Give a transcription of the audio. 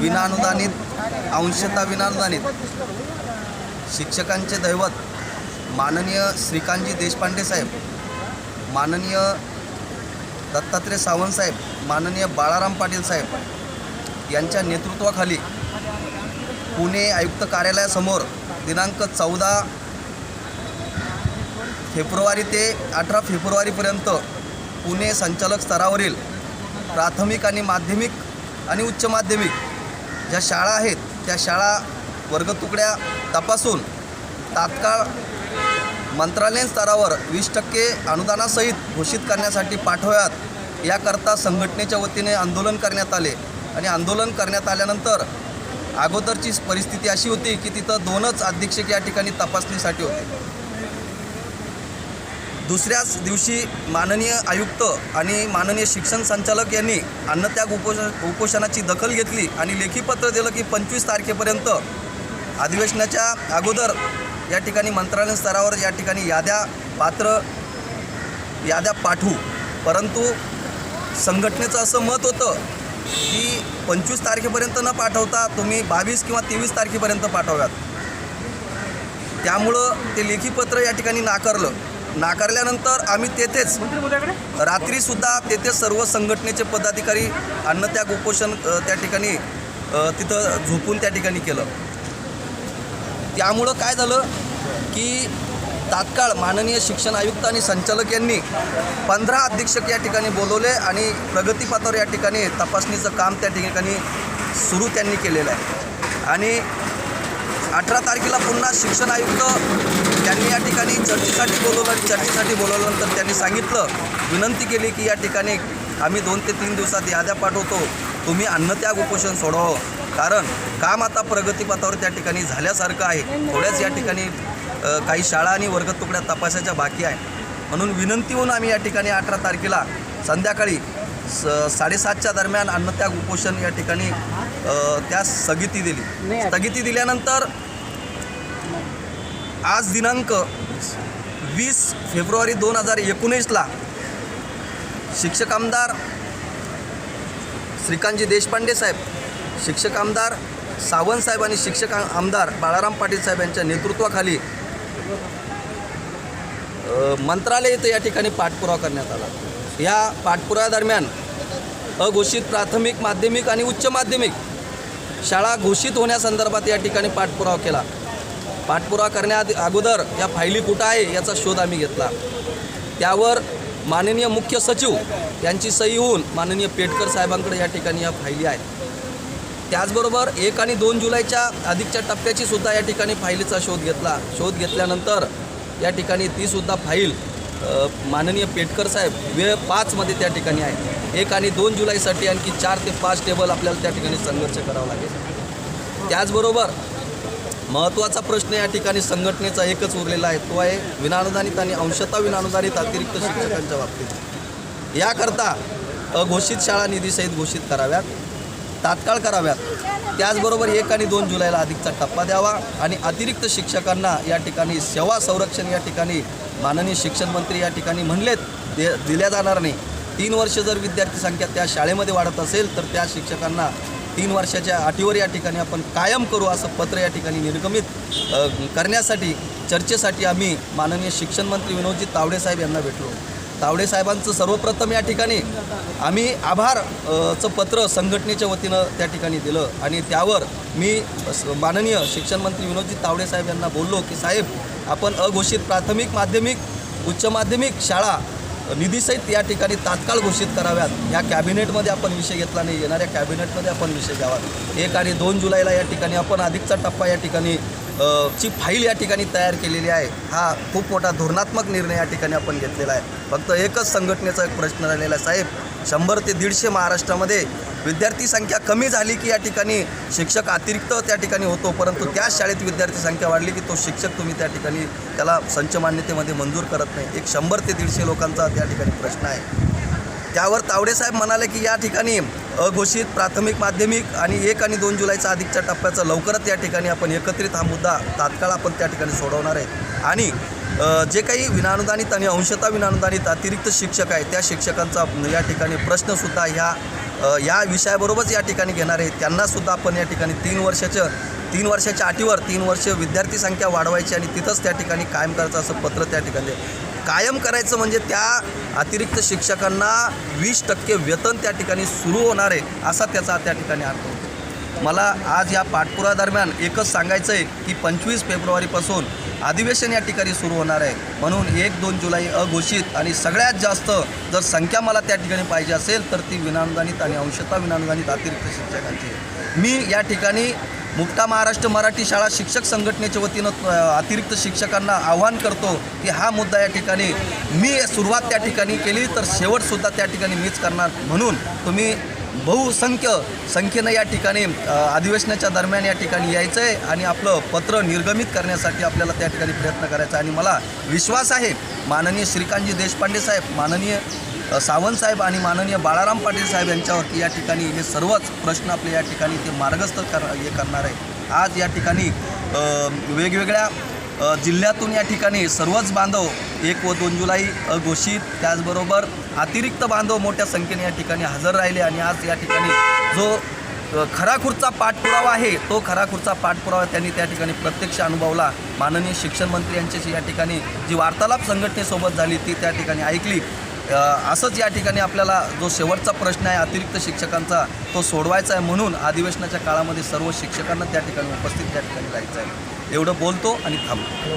विनानुदानित अंशता विनानुदानित. शिक्षकांचे दैवत माननीय श्रीकांतजी देशपांडे साहेब माननीय दत्तात्रय सावंत साहेब माननीय बाळाराम पाटील साहेब यांच्या नेतृत्वाखाली पुणे आयुक्त कार्यालयासमोर दिनांक चौदा फेब्रुवारी ते अठरा फेब्रुवारीपर्यंत पुणे संचालक स्तरावरील प्राथमिक आणि माध्यमिक आणि उच्च माध्यमिक ज्या शाळा आहेत त्या शाळा वर्गतुकड्या तपासून तात्काळ मंत्रालयीन स्तरावर वीस टक्के अनुदानासहित घोषित करण्यासाठी पाठवयात. याकरता संघटनेच्या वतीने आंदोलन करण्यात आले आणि आंदोलन करण्यात आल्यानंतर अगोदरची परिस्थिती अशी होती की तिथं दोनच अधीक्षक या ठिकाणी तपासणीसाठी होते. दुसऱ्याच दिवशी माननीय आयुक्त आणि माननीय शिक्षण संचालक यांनी अन्नत्याग उपोषण उपोषणाची दखल घेतली आणि लेखीपत्र दिलं की पंचवीस तारखेपर्यंत अधिवेशनाच्या अगोदर या ठिकाणी मंत्रालय स्तरावर या ठिकाणी याद्या पात्र याद्या पाठवू. परंतु संघटनेचं असं मत होतं की पंचवीस तारखेपर्यंत न पाठवता तुम्ही बावीस किंवा तेवीस तारखेपर्यंत पाठवाव्यात. त्यामुळं ते लेखीपत्र या ठिकाणी नाकारलं. नाकारल्यानंतर आम्ही तेथेच रात्रीसुद्धा तेथे सर्व संघटनेचे पदाधिकारी अन्नत्याग उपोषण त्या ठिकाणी तिथं झोपून त्या ठिकाणी केलं. त्यामुळं काय झालं की तात्काळ माननीय शिक्षण आयुक्त आणि संचालक यांनी पंधरा अधीक्षक या ठिकाणी बोलवले आणि प्रगतीपथावर या ठिकाणी तपासणीचं काम त्या ठिकाणी सुरू त्यांनी केलेलं आहे. आणि अठरा तारखेला पुन्हा शिक्षण आयुक्त त्यांनी या ठिकाणी चर्चेसाठी बोलवलं आणि चर्चेसाठी बोलवल्यानंतर त्यांनी सांगितलं विनंती केली की या ठिकाणी आम्ही दोन ते तीन दिवसात याद्या पाठवतो. तुम्ही अन्नत्याग उपोषण सोडवावं हो. कारण काम आता प्रगतीपथावर त्या ठिकाणी झाल्यासारखं आहे. थोड्याच या ठिकाणी काही शाळा आणि वर्गतुकड्या तपासायच्या बाकी आहे. म्हणून विनंती होऊन आम्ही या ठिकाणी अठरा तारखेला संध्याकाळी स साडेसातच्या दरम्यान अन्नत्याग उपोषण या ठिकाणी त्या स्थगिती दिली. स्थगिती दिल्यानंतर आज दिनांक वीस फेब्रुवारी दोन हजार एकोणीसला शिक्षक आमदार श्रीकांतजी देशपांडे साहेब शिक्षक आमदार सावंत साहेब आणि शिक्षक आमदार बाळाराम पाटील साहेब यांच्या नेतृत्वाखाली मंत्रालय येथे या ठिकाणी पाठपुरावा करण्यात आला. या पाठपुराव्यादरम्यान अघोषित प्राथमिक माध्यमिक आणि उच्च माध्यमिक शाळा घोषित होण्यासंदर्भात या ठिकाणी पाठपुरावा केला. पाठपुरा करण्याआधी अगोदर या फायली कुठं आहे याचा शोध आम्ही घेतला. त्यावर माननीय मुख्य सचिव यांची सही होऊन माननीय पेटकर साहेबांकडे या ठिकाणी या फायली आहेत. त्याचबरोबर एक आणि दोन जुलैच्या अधिकच्या टप्प्याची सुद्धा या ठिकाणी फाईलीचा शोध घेतला. शोध घेतल्यानंतर या ठिकाणी तीसुद्धा फाईल माननीय पेटकर साहेब वेळ पाचमध्ये त्या ठिकाणी आहे. एक आणि दोन जुलैसाठी आणखी चार ते पाच टेबल आपल्याला त्या ठिकाणी संघर्ष करावा लागेल. त्याचबरोबर महत्त्वाचा प्रश्न या ठिकाणी संघटनेचा एकच उरलेला आहे. तो आहे विनानुदानित आणि अंशतः विनानुदानित अतिरिक्त शिक्षकांच्या बाबतीत. याकरता अघोषित शाळा निधीसहित घोषित कराव्यात तात्काळ कराव्यात. त्याचबरोबर एक आणि दोन जुलैला अधिकचा टप्पा द्यावा आणि अतिरिक्त शिक्षकांना या ठिकाणी सेवा संरक्षण या ठिकाणी माननीय शिक्षण मंत्री या ठिकाणी म्हणलेत दे दिल्या जाणार नाही. तीन वर्ष जर विद्यार्थी संख्या त्या शाळेमध्ये वाढत असेल तर त्या शिक्षकांना तीन वर्षाच्या अटीवर या ठिकाणी आपण कायम करू असं पत्र या ठिकाणी निर्गमित करण्यासाठी चर्चेसाठी आम्ही माननीय शिक्षण मंत्री विनोदजी तावडे साहेब यांना भेटलो. तावडे साहेबांचं सर्वप्रथम या ठिकाणी आम्ही आभार चं पत्र संघटनेच्या वतीनं त्या ठिकाणी दिलं आणि त्यावर मी माननीय शिक्षण मंत्री विनोदजी तावडे साहेब यांना बोललो की साहेब आपण अघोषित प्राथमिक माध्यमिक उच्च माध्यमिक शाळा निधीसहित या ठिकाणी तात्काळ घोषित कराव्यात. या कॅबिनेटमध्ये आपण विषय घेतला नाही. येणाऱ्या कॅबिनेटमध्ये आपण विषय घ्यावा. एक आणि दोन जुलैला या ठिकाणी आपण अधिकचा टप्पा या ठिकाणी ची फाईल या ठिकाणी तयार केलेली आहे. हा खूप मोठा धोरणात्मक निर्णय या ठिकाणी आपण घेतलेला आहे. फक्त एकच संघटनेचा एक प्रश्न राहिलेला आहे साहेब. शंभर ते दीडशे महाराष्ट्रामध्ये विद्यार्थी संख्या कमी झाली की या ठिकाणी शिक्षक अतिरिक्त त्या ठिकाणी होतो परंतु त्याच शाळेत विद्यार्थी संख्या वाढली की तो शिक्षक तुम्ही त्या ठिकाणी त्याला संच मान्यतेमध्ये मंजूर करत नाही. एक शंभर ते दीडशे लोकांचा त्या ठिकाणी प्रश्न आहे. त्यावर तावडे साहेब म्हणाले की या ठिकाणी अघोषित प्राथमिक माध्यमिक आणि एक आणि दोन जुलैचा अधिकच्या टप्प्याचा लवकरच या ठिकाणी आपण एकत्रित हा मुद्दा तात्काळ आपण त्या ठिकाणी सोडवणार आहे. आणि जे काही विनानुदानित आणि अंशता विनानुदानित अतिरिक्त शिक्षक आहेत त्या शिक्षकांचा या ठिकाणी प्रश्नसुद्धा ह्या या विषयाबरोबरच या ठिकाणी घेणार आहे. त्यांनासुद्धा आपण या ठिकाणी तीन वर्षाचं तीन वर्षाच्या अटीवर तीन वर्ष विद्यार्थी संख्या वाढवायची आणि तिथंच त्या ठिकाणी कायम करायचं असं पत्र त्या ठिकाणी कायम करायचं म्हणजे त्या अतिरिक्त शिक्षकांना वीस टक्के वेतन त्या ठिकाणी सुरू होणार आहे असा त्याचा त्या ठिकाणी अर्थ होतो. मला आज या पाठपुरादरम्यान एकच सांगायचं आहे की पंचवीस फेब्रुवारीपासून अधिवेशन या ठिकाणी सुरू होणार आहे. म्हणून एक दोन जुलै अघोषित आणि सगळ्यात जास्त जर संख्या मला त्या ठिकाणी पाहिजे असेल तर ती विनानुदानित आणि अंशता विनानुदानित अतिरिक्त शिक्षकांची मी या ठिकाणी मुक्ता महाराष्ट्र मराठी शाळा शिक्षक संघटनेच्या वतीनं अतिरिक्त शिक्षकांना आव्हान करतो की हा मुद्दा या ठिकाणी मी सुरुवात त्या ठिकाणी केली तर शेवटसुद्धा त्या ठिकाणी मीच करणार म्हणून तुम्ही बहुसंख्य संख्येनं या ठिकाणी अधिवेशनाच्या दरम्यान या ठिकाणी यायचं आहे आणि आपलं पत्र निर्गमित करण्यासाठी आपल्याला त्या ठिकाणी प्रयत्न करायचा आहे. आणि मला विश्वास आहे माननीय श्रीकांतजी देशपांडे साहेब माननीय अ, सावंत साहेब आणि माननीय बाळाराम पाटील साहेब यांच्यावरती या ठिकाणी हे सर्वच प्रश्न आपले या ठिकाणी ते मार्गस्थ कर हे करणार आहे. आज या ठिकाणी वेगवेगळ्या जिल्ह्यातून या ठिकाणी सर्वच बांधव एक व दोन जुलै घोषित त्याचबरोबर अतिरिक्त बांधव मोठ्या संख्येने या ठिकाणी हजर राहिले आणि आज या ठिकाणी जो खराखुरचा पाठपुरावा आहे तो खराखुरचा पाठपुरावा त्यांनी त्या ठिकाणी प्रत्यक्ष अनुभवला. माननीय शिक्षण मंत्री यांच्याशी या ठिकाणी जी वार्तालाप संघटनेसोबत झाली ती त्या ठिकाणी ऐकली. असंच या ठिकाणी आपल्याला जो शेवटचा प्रश्न आहे अतिरिक्त शिक्षकांचा तो सोडवायचा आहे म्हणून अधिवेशनाच्या काळामध्ये सर्व शिक्षकांना त्या ठिकाणी उपस्थित त्या ठिकाणी राहायचं आहे. एवढं बोलतो आणि थांबतो.